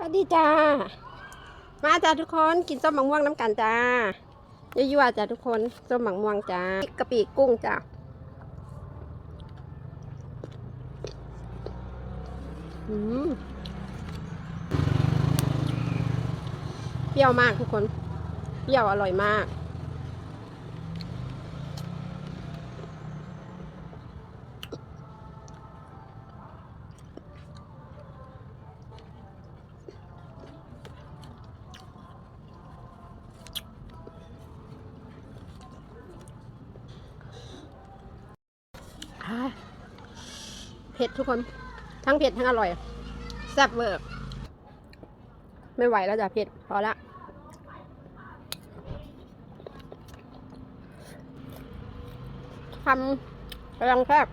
สวัสดีจ้า มาจ้าทุกคนกินส้มหมังม่วงน้ำกันจ้ายั่วๆจ้าทุกคนส้มหมังม่วงจ้ากะปิกุ้งจ้าอืมเปรี้ยวมากทุกคน เปรี้ยวอร่อยมาก เผ็ดทุกคน ทั้งเผ็ดทั้งอร่อยแซ่บเวอร์ไม่ไหวแล้วจ้ะเผ็ดพอละทำกำลังแซ่บ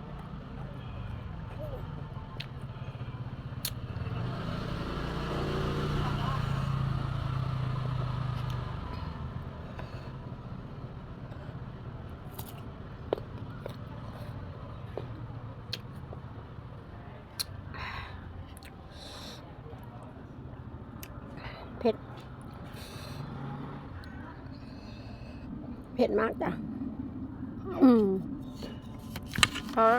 เผ็ด เผ็ดมากจ้ะ อืมเพราะ